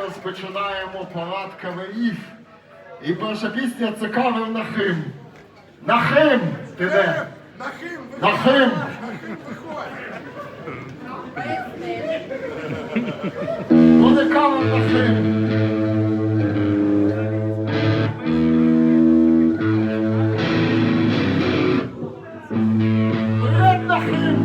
розпочинаємо парад каверів. І перша пісня це кавер Нахим. Нахим! Ти де? Нахим, ви- Нахим! Нахим. Буде кавер Нахим. Нахим!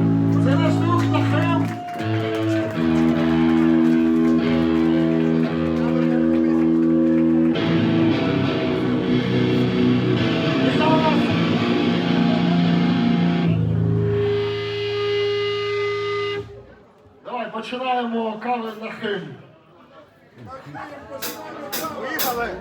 Починаємо на Нахим. Поїхали.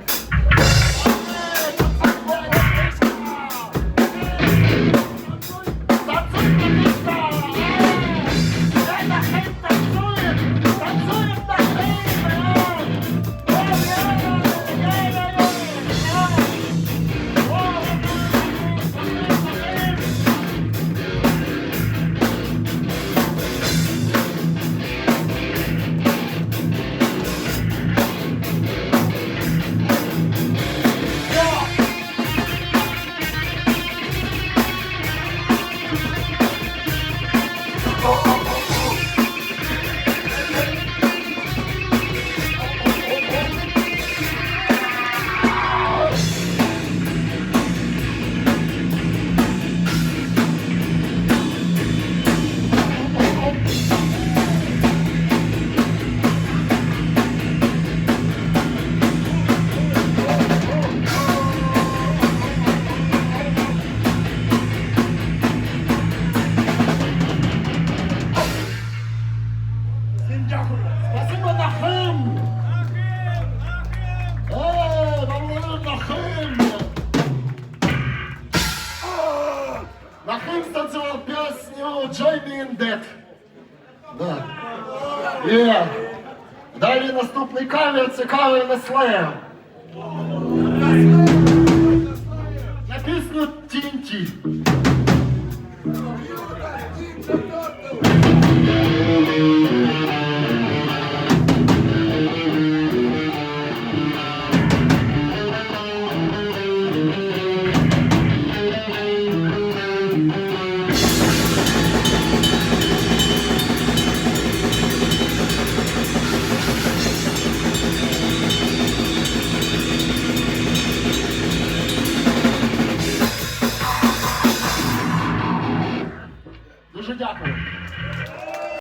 Нахим станцевал песню Join Me in Dead. Да. Є. Далі наступний кавер, це кавер на Слея На пісню TNT.